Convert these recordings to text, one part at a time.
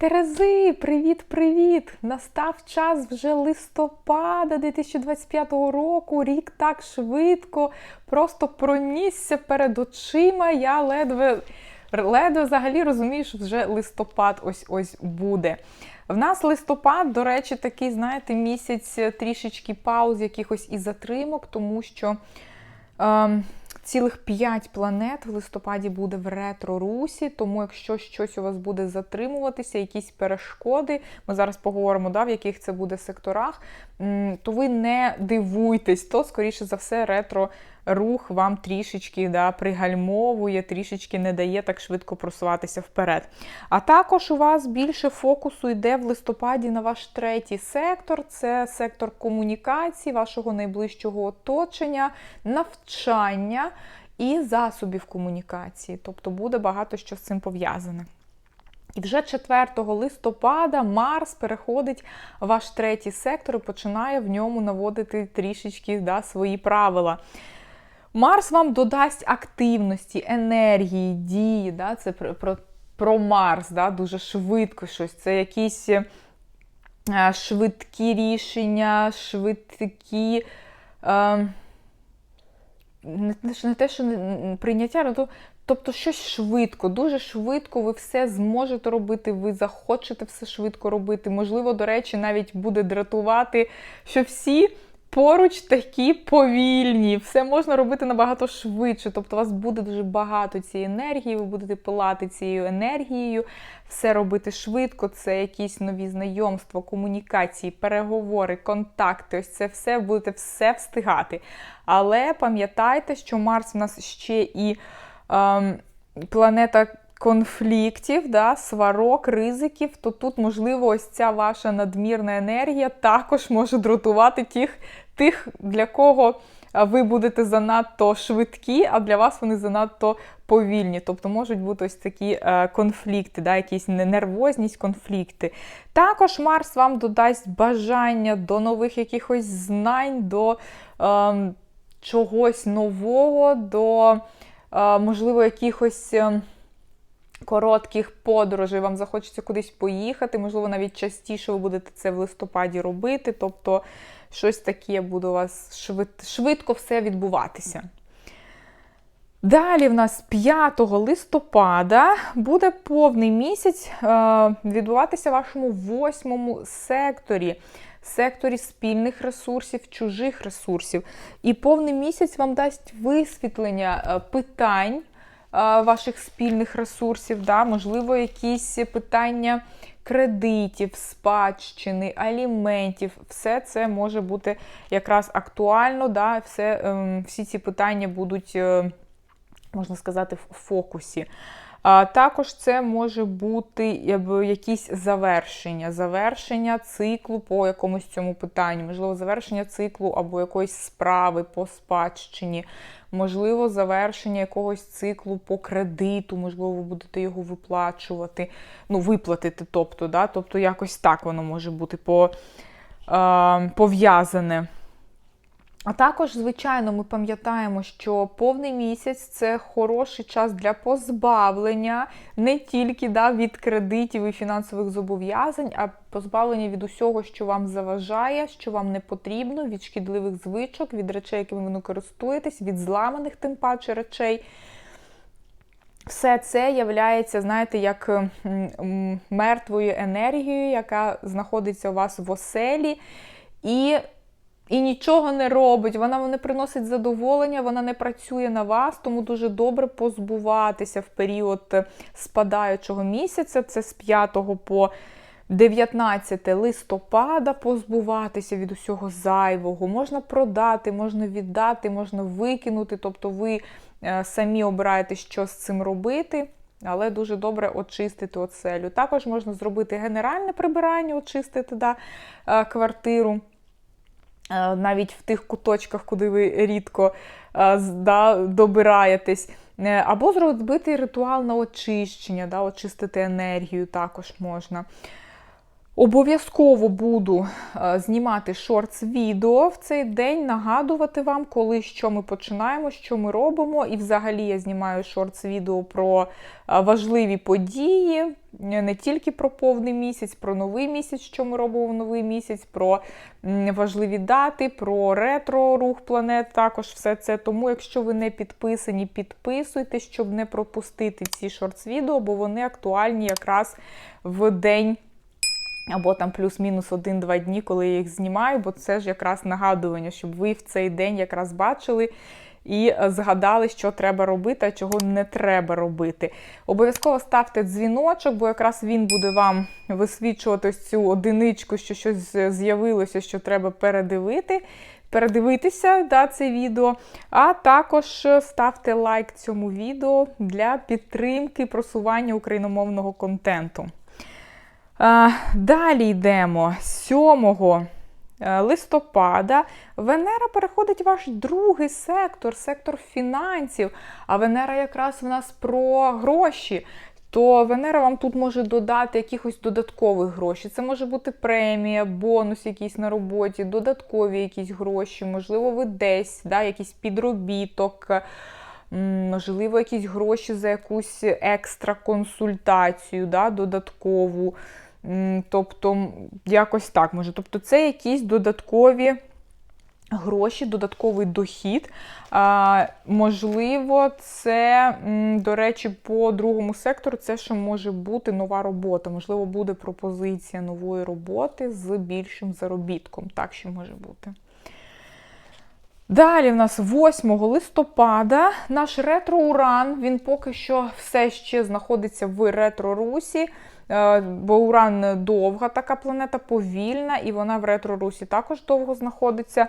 Терези, привіт-привіт! Настав час вже листопада 2025 року. Рік так швидко, просто пронісся перед очима. Я ледве ледве взагалі розумію, що вже листопад ось ось буде. В нас листопад, до речі, такий, знаєте, місяць трішечки пауз, якихось і затримок, тому що. Ем, Цілих 5 планет в листопаді буде в ретро-русі, тому якщо щось у вас буде затримуватися, якісь перешкоди, ми зараз поговоримо, да, в яких це буде секторах, то ви не дивуйтесь, то, скоріше за все, ретро рух вам трішечки да, пригальмовує, трішечки не дає так швидко просуватися вперед. А також у вас більше фокусу йде в листопаді на ваш третій сектор це сектор комунікації, вашого найближчого оточення, навчання і засобів комунікації. Тобто буде багато що з цим пов'язане. І вже 4 листопада Марс переходить в ваш третій сектор і починає в ньому наводити трішечки да, свої правила. Марс вам додасть активності, енергії, дії. Да? Це про про, про Марс, да? дуже швидко щось. Це якісь е, швидкі рішення, швидкі. Е, не, те, що прийняття, але то, тобто щось швидко, дуже швидко ви все зможете робити, ви захочете все швидко робити. Можливо, до речі, навіть буде дратувати, що всі поруч такі повільні, все можна робити набагато швидше. Тобто, у вас буде дуже багато цієї енергії, ви будете пилати цією енергією, все робити швидко. Це якісь нові знайомства, комунікації, переговори, контакти. Ось це все будете все встигати. Але пам'ятайте, що Марс у нас ще і ем, планета. Конфліктів, да, сварок, ризиків, то тут, можливо, ось ця ваша надмірна енергія також може дратувати тих, тих, для кого ви будете занадто швидкі, а для вас вони занадто повільні. Тобто можуть бути ось такі е, конфлікти, да, якісь нервозність, конфлікти. Також Марс вам додасть бажання до нових якихось знань, до е, чогось нового, до, е, можливо, якихось. Ем, коротких подорожей, вам захочеться кудись поїхати, можливо, навіть частіше ви будете це в листопаді робити. Тобто щось таке буде у вас швид... швидко все відбуватися. Далі в нас 5 листопада буде повний місяць е, відбуватися в вашому восьмому секторі, секторі спільних ресурсів, чужих ресурсів. І повний місяць вам дасть висвітлення е, питань ваших спільних ресурсів, да, можливо, якісь питання кредитів, спадщини, аліментів. Все це може бути якраз актуально. да, все, ем, Всі ці питання будуть, е, можна сказати, в фокусі. Також це може бути якісь завершення, завершення циклу по якомусь цьому питанню, можливо, завершення циклу або якоїсь справи по спадщині, можливо, завершення якогось циклу по кредиту, можливо, ви будете його виплачувати, ну, виплатити, тобто, да, тобто якось так воно може бути по, е, пов'язане. А також, звичайно, ми пам'ятаємо, що повний місяць це хороший час для позбавлення не тільки да, від кредитів і фінансових зобов'язань, а позбавлення від усього, що вам заважає, що вам не потрібно, від шкідливих звичок, від речей, якими ви користуєтесь, від зламаних тим паче речей. Все це являється, знаєте, як мертвою енергією, яка знаходиться у вас в оселі. І і нічого не робить, вона не приносить задоволення, вона не працює на вас, тому дуже добре позбуватися в період спадаючого місяця, це з 5 по 19 листопада, позбуватися від усього зайвого. Можна продати, можна віддати, можна викинути, тобто ви е, самі обираєте, що з цим робити. Але дуже добре очистити оцелю. Також можна зробити генеральне прибирання, очистити да, е, квартиру. Е, навіть в тих куточках, куди ви рідко е, да, добираєтесь. Е, або зробити ритуал на очищення, да, очистити енергію також можна. Обов'язково буду е, знімати шортс відео в цей день, нагадувати вам, коли що ми починаємо, що ми робимо. І взагалі я знімаю шортс відео про е, важливі події, е, не тільки про повний місяць, про новий місяць, що ми робимо в новий місяць, про важливі дати, про ретро рух планет. Також все це. Тому, якщо ви не підписані, підписуйтесь, щоб не пропустити ці шортс відео, бо вони актуальні якраз в день. Або там плюс-мінус один-два дні, коли я їх знімаю, бо це ж якраз нагадування, щоб ви в цей день якраз бачили і е, згадали, що треба робити, а чого не треба робити. Обов'язково ставте дзвіночок, бо якраз він буде вам висвічувати ось цю одиничку, що щось з'явилося, що треба передивити. Передивитися да, це відео, а також ставте лайк цьому відео для підтримки просування україномовного контенту. Далі йдемо 7 е, листопада. Венера переходить в ваш другий сектор, сектор фінансів. А Венера якраз в нас про гроші. То Венера вам тут може додати якихось додаткових грошей. Це може бути премія, бонус якийсь на роботі, додаткові якісь гроші, можливо, ви десь, да, якийсь підробіток, можливо, якісь гроші за якусь екстра консультацію, да, додаткову. Тобто, якось так може. Тобто, це якісь додаткові гроші, додатковий дохід. А, Можливо, це, до речі, по другому сектору це ще може бути нова робота. Можливо, буде пропозиція нової роботи з більшим заробітком. Так ще може бути. Далі в нас 8 листопада наш ретро-уран, він поки що все ще знаходиться в ретро-русі. Е, бо Уран довга така планета, повільна, і вона в ретро-русі також довго знаходиться.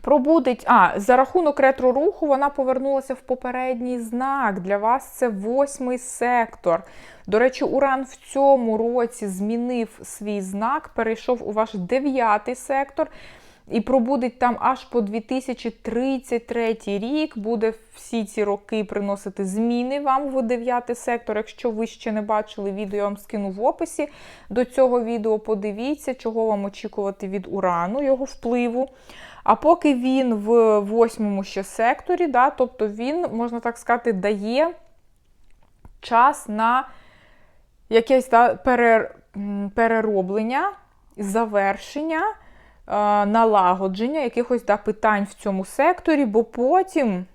Пробудить, а, за рахунок ретро-руху вона повернулася в попередній знак. Для вас це восьмий сектор. До речі, Уран в цьому році змінив свій знак, перейшов у ваш дев'ятий сектор і пробудить там аж по 2033 рік. Буде всі ці роки приносити зміни вам в 9 сектор. Якщо ви ще не бачили відео, я вам скину в описі до цього відео. Подивіться, чого вам очікувати від урану, його впливу. А поки він в восьмому ще секторі, да, тобто він, можна так сказати, дає час на якесь да, перероблення, завершення. Е, налагодження якихось да, питань в цьому секторі, бо потім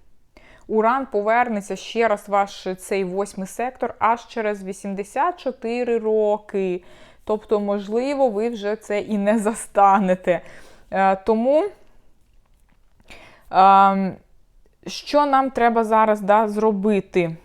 Уран повернеться ще раз ваш цей восьмий сектор аж через 84 роки. Тобто, можливо, ви вже це і не застанете. Е, тому, ем, що нам треба зараз да, зробити?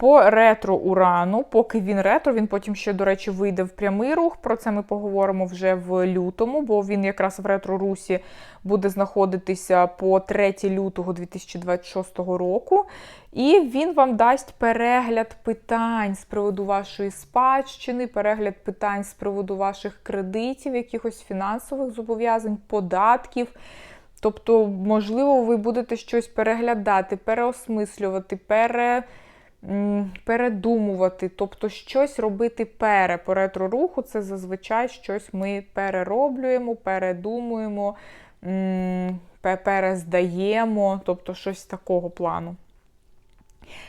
По ретро урану, поки він ретро, він потім ще, до речі, вийде в прямий рух. Про це ми поговоримо вже в лютому, бо він якраз в ретро-русі буде знаходитися по 3 лютого 2026 року. І він вам дасть перегляд питань з приводу вашої спадщини, перегляд питань з приводу ваших кредитів, якихось фінансових зобов'язань, податків. Тобто, можливо, ви будете щось переглядати, переосмислювати, пере передумувати, тобто щось робити пере по ретро-руху, це зазвичай щось ми перероблюємо, передумуємо, перездаємо, тобто щось такого плану.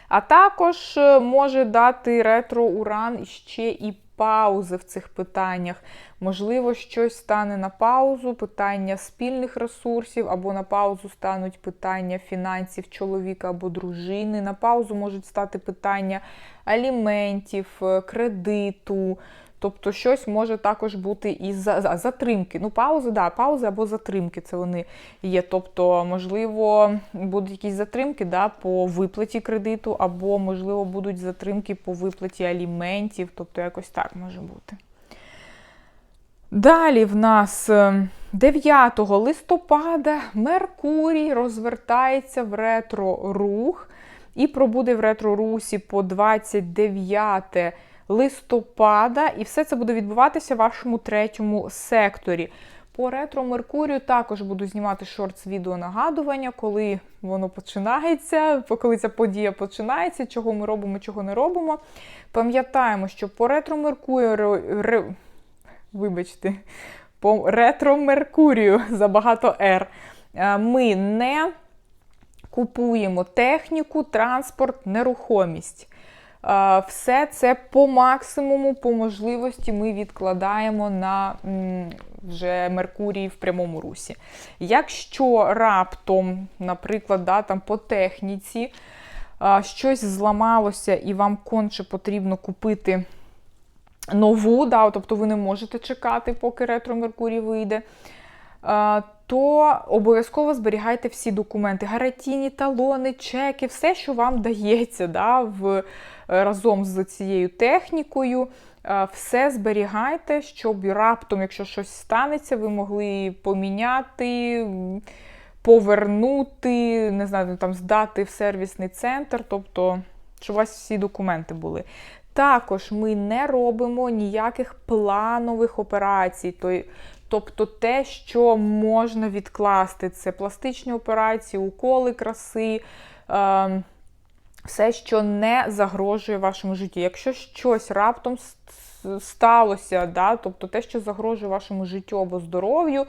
А також е, може дати ретро-уран ще і паузи в цих питаннях. Можливо, щось стане на паузу, питання спільних ресурсів, або на паузу стануть питання фінансів чоловіка або дружини. На паузу можуть стати питання аліментів, е, кредиту. Тобто щось може також бути і за затримки. Ну, паузи, да, паузи або затримки це вони є. Тобто, можливо, будуть якісь затримки да, по виплаті кредиту, або, можливо, будуть затримки по виплаті аліментів. Тобто, якось так може бути. Далі в нас 9 е, листопада Меркурій розвертається в ретро-рух і пробуде в ретро-русі по 29 листопада, і все це буде відбуватися в вашому третьому секторі. По ретро Меркурію також буду знімати шортс-відео нагадування, коли воно починається, коли ця подія починається, чого ми робимо, чого не робимо. Пам'ятаємо, що по ретро Меркурію вибачте, по ретро Меркурію забагато R. Е, ми не купуємо техніку, транспорт, нерухомість. Все це по максимуму, по можливості ми відкладаємо на вже Меркурій в прямому русі. Якщо раптом, наприклад, да, там по техніці щось зламалося і вам конче потрібно купити нову, да, тобто ви не можете чекати, поки ретро Меркурій вийде то обов'язково зберігайте всі документи, гарантійні талони, чеки, все, що вам дається да, в, разом з цією технікою. Е, все зберігайте, щоб раптом, якщо щось станеться, ви могли поміняти, повернути, не знаю, там здати в сервісний центр, тобто, щоб у вас всі документи були. Також ми не робимо ніяких планових операцій. Тобто те, що можна відкласти, це пластичні операції, уколи краси, е, все, що не загрожує вашому житті. Якщо щось раптом сталося, да, тобто те, що загрожує вашому життю або здоров'ю,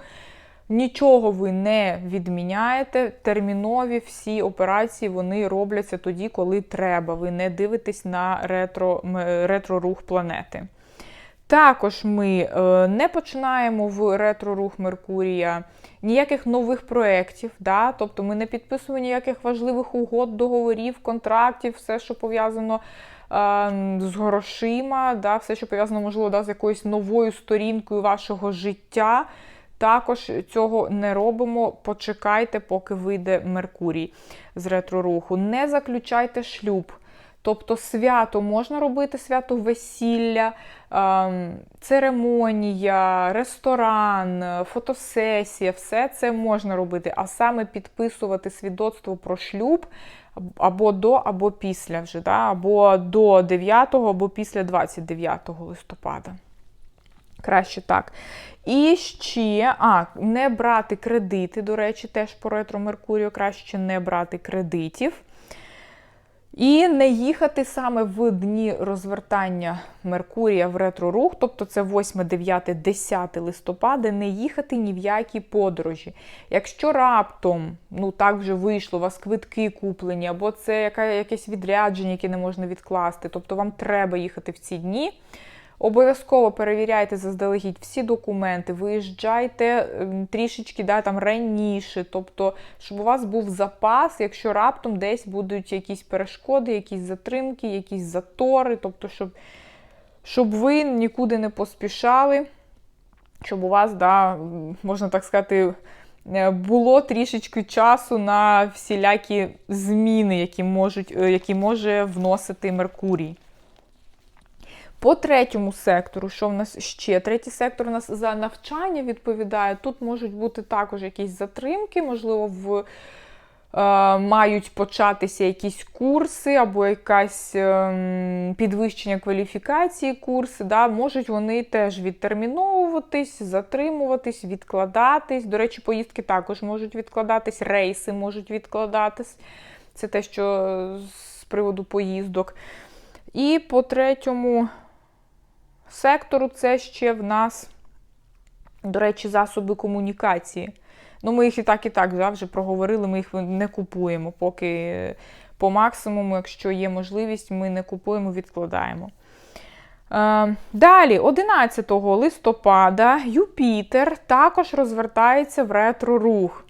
нічого ви не відміняєте. Термінові всі операції вони робляться тоді, коли треба. Ви не дивитесь на ретро, ретро-рух планети. Також ми е, не починаємо в ретро-рух Меркурія ніяких нових проєктів, да? тобто ми не підписуємо ніяких важливих угод, договорів, контрактів, все, що пов'язано е, з грошима, да? все, що пов'язано, можливо, да, з якоюсь новою сторінкою вашого життя. Також цього не робимо. Почекайте, поки вийде Меркурій з ретро-руху. Не заключайте шлюб. Тобто свято можна робити свято весілля, ем, церемонія, ресторан, фотосесія, все це можна робити, а саме підписувати свідоцтво про шлюб або до, або після вже, да? або до 9, або після 29 листопада. Краще так. І ще, а, не брати кредити, до речі, теж по ретро Меркурію краще не брати кредитів. І не їхати саме в дні розвертання Меркурія в ретро-рух, тобто це 8, 9, 10 листопада, не їхати ні в які подорожі. Якщо раптом, ну так вже вийшло, у вас квитки куплені, або це яка, якесь відрядження, яке не можна відкласти, тобто вам треба їхати в ці дні. Обов'язково перевіряйте заздалегідь всі документи, виїжджайте ем, трішечки да, там раніше, тобто, щоб у вас був запас, якщо раптом десь будуть якісь перешкоди, якісь затримки, якісь затори, тобто, щоб щоб ви нікуди не поспішали, щоб у вас, да, можна так сказати, е, було трішечки часу на всілякі зміни, які, можуть, е, які може вносити Меркурій. По третьому сектору, що в нас ще? Третій сектор у нас за навчання відповідає. Тут можуть бути також якісь затримки, можливо, в. Е, мають початися якісь курси або якась ем, підвищення кваліфікації курси. Да, Можуть вони теж відтерміновуватись, затримуватись, відкладатись. До речі, поїздки також можуть відкладатись, рейси можуть відкладатись. Це те, що з приводу поїздок. І по третьому сектору це ще в нас, до речі, засоби комунікації. Ну, ми їх і так, і так да, вже проговорили, ми їх не купуємо, поки по максимуму, якщо є можливість, ми не купуємо, відкладаємо. Е, далі, 11 листопада, Юпітер також розвертається в ретро-рух.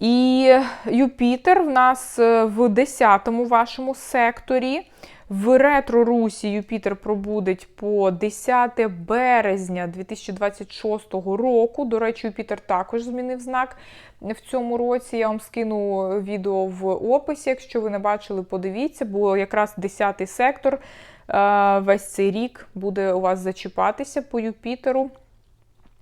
І Юпітер в нас е, в 10-му вашому секторі. В ретро-русі Юпітер пробудеть по 10 березня 2026 року. До речі, Юпітер також змінив знак в цьому році. Я вам скину відео в описі. Якщо ви не бачили, подивіться, бо якраз 10 сектор е, весь цей рік буде у вас зачіпатися по Юпітеру.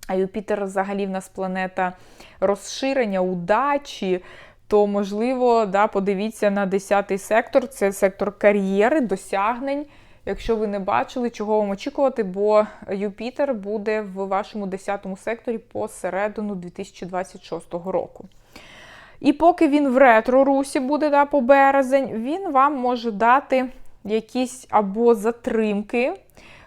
А Юпітер взагалі в нас планета розширення, удачі то, можливо, да, подивіться на 10-й сектор, це сектор кар'єри, досягнень. Якщо ви не бачили, чого вам очікувати, бо Юпітер буде в вашому 10-му секторі посередину 2026 року. І поки він в ретро-русі буде да, по березень, він вам може дати якісь або затримки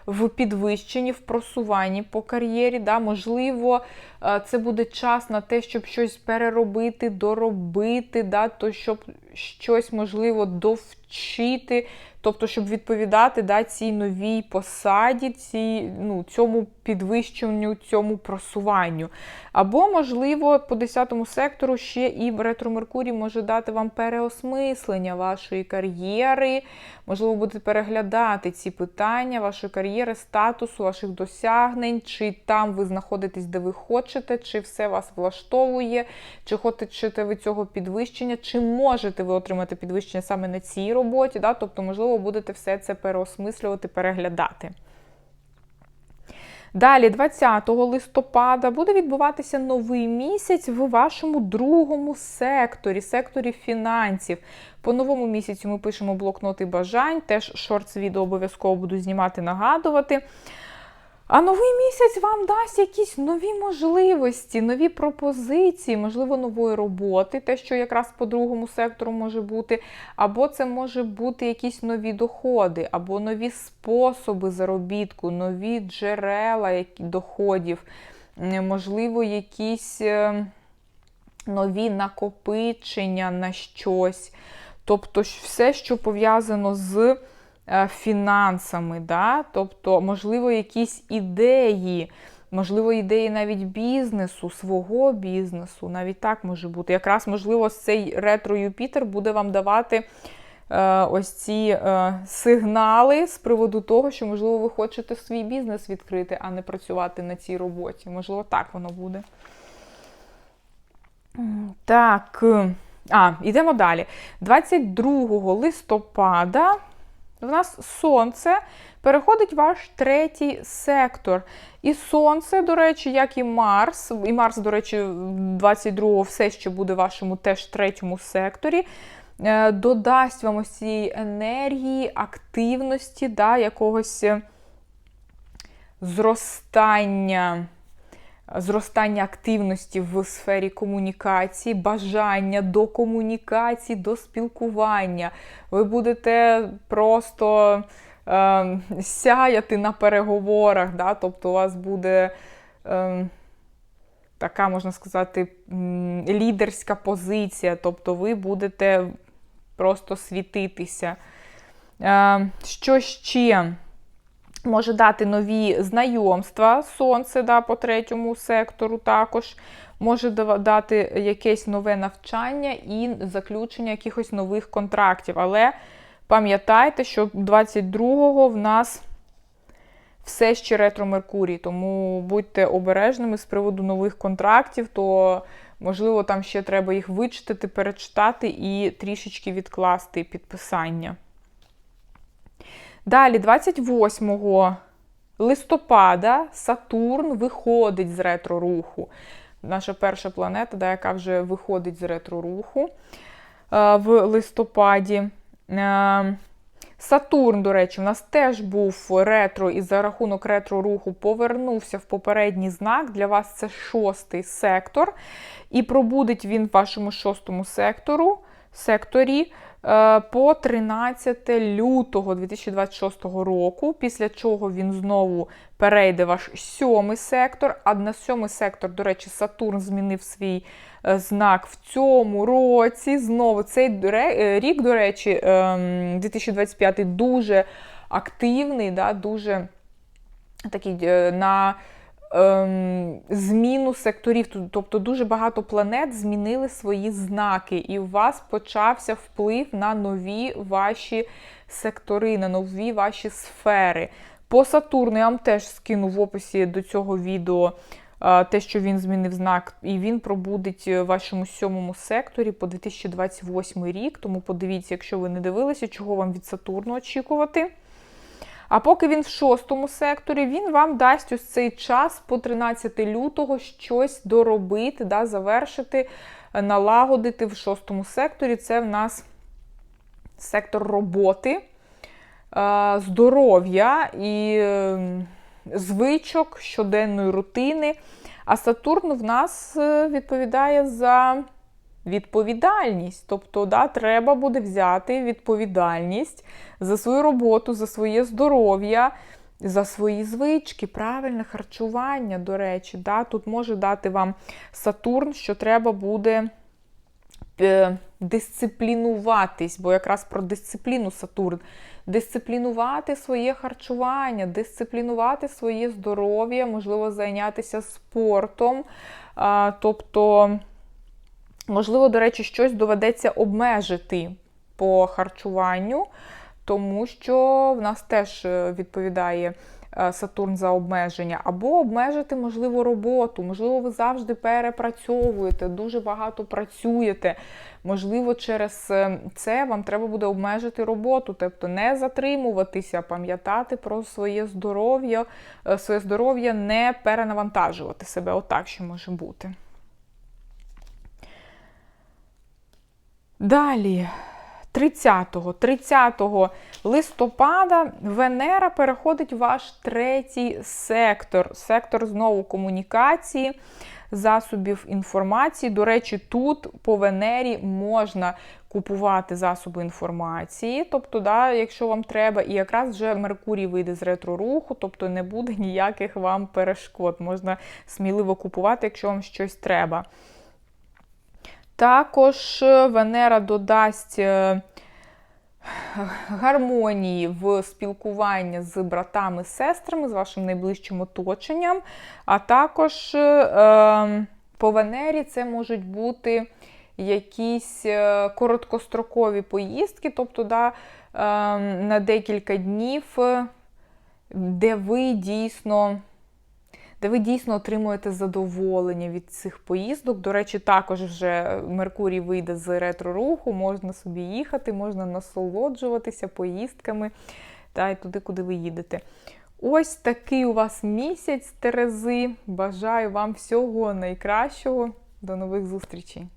в підвищенні, в просуванні по кар'єрі. Да? Можливо, е, це буде час на те, щоб щось переробити, доробити, да? то щоб щось можливо довчити. Тобто, щоб відповідати да, цій новій посаді, цій, ну, цьому підвищенню, цьому просуванню. Або, можливо, по 10 сектору ще і ретро Меркурій може дати вам переосмислення вашої кар'єри. Можливо, будете переглядати ці питання вашої кар'єри, статусу, ваших досягнень, чи там ви знаходитесь, де ви хочете, чи все вас влаштовує, чи хочете ви цього підвищення, чи можете ви отримати підвищення саме на цій роботі. Да? Тобто, можливо, будете все це переосмислювати, переглядати. Далі, 20 листопада, буде відбуватися новий місяць в вашому другому секторі, секторі фінансів. По новому місяцю ми пишемо блокноти бажань, теж шортс-відео обов'язково буду знімати, нагадувати. А новий місяць вам дасть якісь нові можливості, нові пропозиції, можливо, нової роботи, те, що якраз по другому сектору може бути, або це може бути якісь нові доходи, або нові способи заробітку, нові джерела доходів, можливо, якісь е, нові накопичення на щось. Тобто, все, що пов'язано з. Е, фінансами, да? тобто, можливо, якісь ідеї, можливо, ідеї навіть бізнесу, свого бізнесу, навіть так може бути. Якраз, можливо, цей ретро-Юпітер буде вам давати е, ось ці е, сигнали з приводу того, що, можливо, ви хочете свій бізнес відкрити, а не працювати на цій роботі. Можливо, так воно буде. Так. А, йдемо далі. 22 листопада в нас сонце переходить ваш третій сектор. І сонце, до речі, як і Марс, і Марс, до речі, 22-го все ще буде в вашому теж третьому секторі. Е, додасть вам ось цієї енергії, активності, да, якогось е, зростання зростання активності в сфері комунікації, бажання до комунікації, до спілкування. Ви будете просто е, сяяти на переговорах, да? тобто у вас буде. Е, Така, можна сказати, лідерська позиція, тобто ви будете просто світитися. Е, що ще? Може дати нові знайомства, сонце да, по третьому сектору також. Може дати якесь нове навчання і заключення якихось нових контрактів. Але пам'ятайте, що 22-го в нас все ще ретро Меркурій, тому будьте обережними з приводу нових контрактів, то, можливо, там ще треба їх вичитати, перечитати і трішечки відкласти підписання. Далі, 28 листопада, Сатурн виходить з ретро-руху. Наша перша планета, да, яка вже виходить з ретро-руху е, в листопаді. Е, Сатурн, до речі, у нас теж був ретро, і за рахунок ретро-руху повернувся в попередній знак. Для вас це шостий сектор. І пробудить він в вашому шостому сектору, секторі. Е, по 13 лютого 2026 року, після чого він знову перейде ваш сьомий сектор. А на сьомий сектор, до речі, Сатурн змінив свій е, знак в цьому році. Знову цей е, рік, до речі, 2025 ем, дуже активний, да, дуже такий на ем, зміну секторів. Тобто дуже багато планет змінили свої знаки, і у вас почався вплив на нові ваші сектори, на нові ваші сфери. По Сатурну я вам теж скину в описі до цього відео. Те, що він змінив знак, і він пробудить в вашому сьомому секторі по 2028 рік. Тому подивіться, якщо ви не дивилися, чого вам від Сатурну очікувати. А поки він в шостому секторі, він вам дасть ось цей час по 13 лютого щось доробити, да, завершити, налагодити в шостому секторі. Це в нас сектор роботи, здоров'я і ем, звичок щоденної рутини. А Сатурн в нас е, відповідає за відповідальність. Тобто, да, треба буде взяти відповідальність за свою роботу, за своє здоров'я, за свої звички, правильне харчування, до речі. Да? Тут може дати вам Сатурн, що треба буде е, дисциплінуватись, бо якраз про дисципліну Сатурн. Дисциплінувати своє харчування, дисциплінувати своє здоров'я, можливо, зайнятися спортом. Тобто, можливо, до речі, щось доведеться обмежити по харчуванню, тому що в нас теж е, відповідає е, Сатурн за обмеження, або обмежити, можливо, роботу. Можливо, ви завжди перепрацьовуєте, дуже багато працюєте. Можливо, через е, це вам треба буде обмежити роботу, тобто не затримуватися, пам'ятати про своє здоров'я, своє здоров'я, не перенавантажувати себе. Отак що може бути. Далі. 30 30 листопада Венера переходить в ваш третій сектор. Сектор знову комунікації, засобів інформації. До речі, тут по Венері можна купувати засоби інформації. Тобто, да, якщо вам треба, і якраз вже Меркурій вийде з ретро-руху, тобто не буде ніяких вам перешкод. Можна сміливо купувати, якщо вам щось треба. Також Венера додасть е, гармонії в спілкуванні з братами, сестрами, з вашим найближчим оточенням. А також е, по Венері це можуть бути якісь е, короткострокові поїздки, тобто да, на декілька днів, де ви дійсно де ви дійсно отримуєте задоволення від цих поїздок. До речі, також вже Меркурій вийде з ретро-руху, можна собі їхати, можна насолоджуватися поїздками та й туди, куди ви їдете. Ось такий у вас місяць Терези. Бажаю вам всього найкращого. До нових зустрічей!